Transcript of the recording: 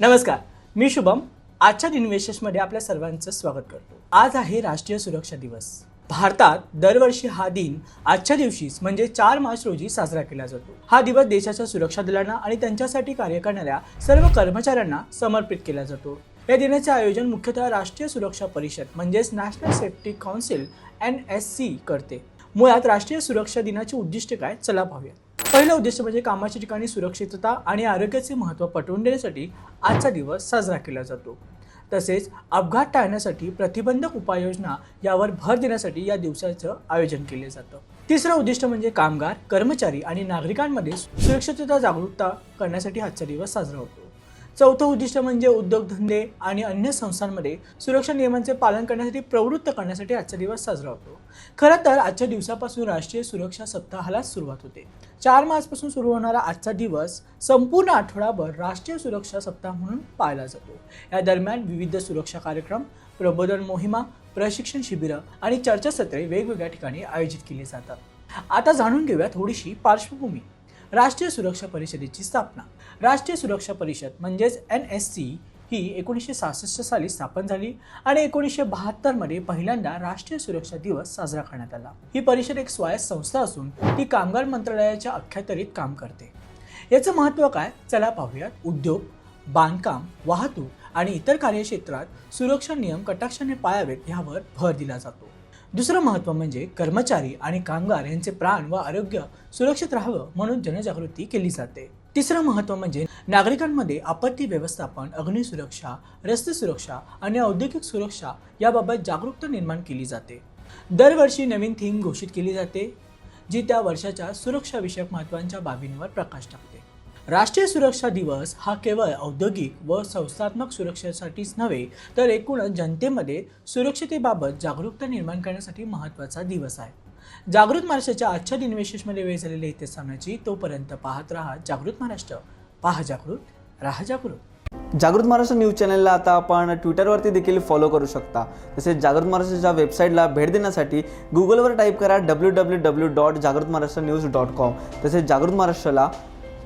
नमस्कार मी शुभम. आजच्या दिनविशेषमध्ये आपल्या सर्वांचं स्वागत करतो. आज आहे राष्ट्रीय सुरक्षा दिवस. भारतात दरवर्षी हा दिन आजच्या दिवशीच म्हणजे चार मार्च रोजी साजरा केला जातो. हा दिवस देशाच्या सुरक्षा दलांना आणि त्यांच्यासाठी कार्य करणाऱ्या सर्व कर्मचाऱ्यांना समर्पित केला जातो. या दिनाचे आयोजन मुख्यतः राष्ट्रीय सुरक्षा परिषद म्हणजेच national safety council N S C करते. मुळात राष्ट्रीय सुरक्षा दिनाचे उद्दिष्ट काय? चला पाहूया. पहिलं उद्दिष्ट म्हणजे कामाच्या ठिकाणी सुरक्षितता आणि आरोग्याचे महत्त्व पटवून देण्यासाठी आजचा दिवस साजरा केला जातो. तसेच अपघात टाळण्यासाठी प्रतिबंधक उपाययोजना यावर भर देण्यासाठी या दिवसाचं आयोजन केले जातं. तिसरं उद्दिष्ट म्हणजे कामगार कर्मचारी आणि नागरिकांमध्ये सुरक्षितता जागरूकता करण्यासाठी आजचा दिवस साजरा होतो. चौथं उद्दिष्ट म्हणजे उद्योगधंदे आणि अन्य संस्थांमध्ये सुरक्षा नियमांचे पालन करण्यासाठी प्रवृत्त करण्यासाठी आजचा दिवस साजरा होतो. खरं तर आजच्या दिवसापासून राष्ट्रीय सुरक्षा सप्ताहाला सुरुवात होते. चार मार्चपासून सुरू होणारा आजचा दिवस संपूर्ण आठवडाभर राष्ट्रीय सुरक्षा सप्ताह म्हणून पाळला जातो. या दरम्यान विविध सुरक्षा कार्यक्रम प्रबोधन मोहिमा प्रशिक्षण शिबिरं आणि चर्चासत्रे वेगवेगळ्या ठिकाणी आयोजित केली जातात. आता जाणून घेऊया थोडीशी पार्श्वभूमी. राष्ट्रीय सुरक्षा परिषदेची स्थापना. राष्ट्रीय सुरक्षा परिषद म्हणजेच एन एस सी ही एकोणीसशे सहासष्ट साली स्थापन झाली आणि एकोणीसशे बहात्तरमध्ये पहिल्यांदा राष्ट्रीय सुरक्षा दिवस साजरा करण्यात आला. ही परिषद एक स्वायत्त संस्था असून ती कामगार मंत्रालयाच्या अख्यातरीत काम करते. याचं महत्त्व काय? चला पाहूयात. उद्योग बांधकाम वाहतूक आणि इतर कार्यक्षेत्रात सुरक्षा नियम कटाक्षाने पाळावेत यावर भर दिला जातो. दुसरं महत्त्व म्हणजे कर्मचारी आणि कामगार यांचे प्राण व आरोग्य सुरक्षित राहावं म्हणून जनजागृती केली जाते. तिसरं महत्त्व म्हणजे नागरिकांमध्ये आपत्ती व्यवस्थापन अग्निसुरक्षा रस्ते सुरक्षा आणि औद्योगिक सुरक्षा याबाबत जागरूकता निर्माण केली जाते. दरवर्षी नवीन थीम घोषित केली जाते जी त्या वर्षाच्या सुरक्षाविषयक महत्त्वांच्या बाबींवर प्रकाश टाकते. राष्ट्रीय सुरक्षा दिवस हा केवळ औद्योगिक व संस्थात्मक सुरक्षेसाठीच नव्हे तर एकूणच जनतेमध्ये सुरक्षतेबाबत जागरूकता निर्माण करण्यासाठी महत्त्वाचा दिवस आहे. जागृत महाराष्ट्राच्या आजच्या दिनविशेषमध्ये वेळ झालेली इतिहास सामन्याची तोपर्यंत पाहत राहा जागृत महाराष्ट्र. पहा जागृत राहा जागृत. जागृत महाराष्ट्र न्यूज चॅनलला आता आपण ट्विटरवरती देखील फॉलो करू शकता. तसेच जागृत महाराष्ट्राच्या वेबसाईटला भेट देण्यासाठी गुगलवर टाईप करा डब्ल्यू डब्ल्यू डब्ल्यू डॉट जागृत महाराष्ट्र न्यूज डॉट कॉम तसेच जागृत महाराष्ट्राला